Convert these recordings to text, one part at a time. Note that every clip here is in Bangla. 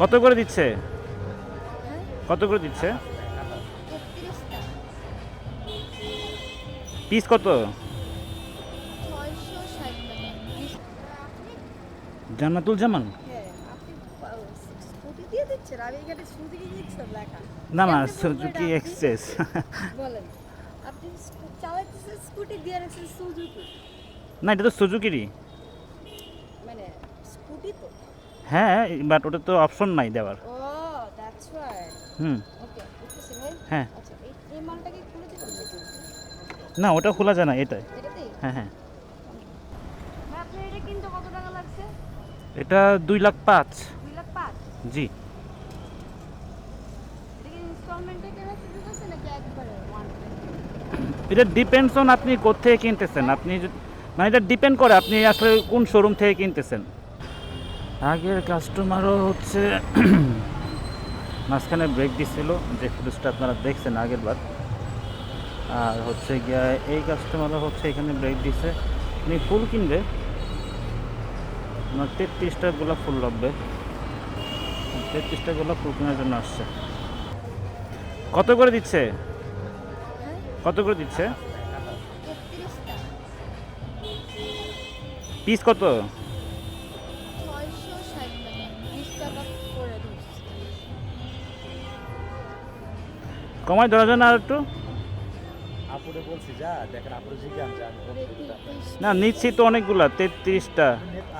কত করে দিচ্ছে? কত করে দিচ্ছে? পিস কত? জান্নাতুল জামান না না সুজুকি এটা এক্সেস বলেন। আপনি স্কুটি দিয়ে রাখছেন সুজুকি না এটা তো সুজুকিরই মানে স্কুটি তো হ্যাঁ বাট ওটা তো অপশন নাই দেওয়ার। হুম। হ্যাঁ। আচ্ছা না ওটা খোলা যায় না এটাই। হ্যাঁ হ্যাঁ। এটা দুই লাখ পাঁচ। জি। এটা ডিপেন্ডস অন আপনি কোথেকে কিনতেছেন। আপনি মানে এটা ডিপেন্ড করে আপনি আসলে কোন শোরুম থেকে কিনতেছেন। আগের কাস্টমারও হচ্ছে মাঝখানে ব্রেক দিছিল যে ফুটেজটা আপনারা দেখছেন আগের বার আর হচ্ছে গিয়া এই কাস্টমারও হচ্ছে এখানে ব্রেক দিছে। উনি ফুল কিনবে। ওনার তেত্রিশটা গোলাপ ফুল লাগবে। তেত্রিশটা গোলাপ ফুল কেনার জন্য আসছে। কত করে দিচ্ছে? হ্যাঁ? কত করে দিচ্ছে? পিস কত? কমাই ধরা যায় না আর একটু। আপুরে বলছি যা দেখেন আপুরে জিজ্ঞান যা না নিচ্ছি তো অনেকগুলা তেত্রিশটা।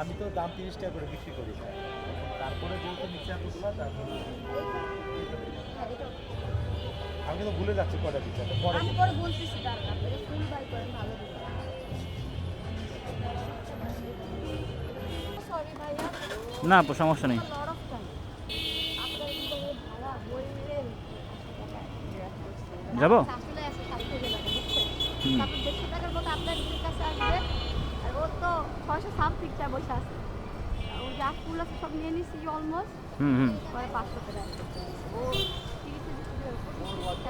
আমি- তো দাম তিরিশ টাকা করে বিক্রি করি তারপরে যেহেতু নিচে এতগুলো তারপরে আমি কিন্তু ভুলে যাচ্ছি কটা দিচ্ছে পরে বলতেছি ফুল বাই করেন ভালো না আপু সমস্যা নেই।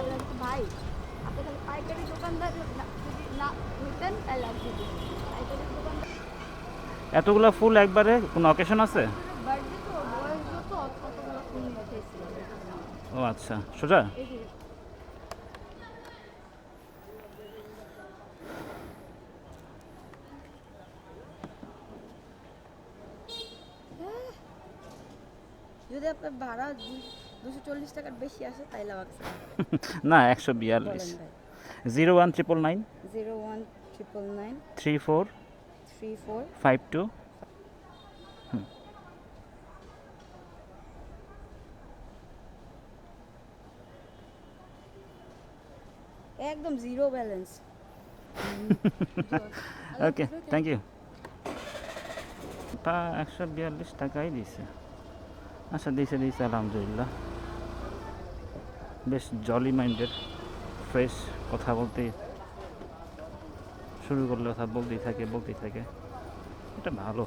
বলছি, ভাই? আপনি খালি পাইকারি দোকানদার না- যদি না হইতেন তাহলে। পাইকারি দোকানদার এতগুলা ফুল একবারে কোনো অকেশন আছে? ও আচ্ছা সোজা? যদি আপনার ভাড়া দুশো চল্লিশ টাকার বেশি আসে তাইলে আমাকে না একশো বিয়াল্লিশ। Zero one triple nine. Zero one triple nine. Three four. Three four. Five two. একদম zero balance. Okay thank you তা একশো বিয়াল্লিশ টাকাই দিছে। আচ্ছা দিয়েছে দিয়েছে আলহামদুলিল্লাহ। বেশ জলি মাইন্ডেড ফ্রেশ কথা বলতে শুরু করলে কথা বলতেই থাকে বলতেই থাকে। এটা ভালো।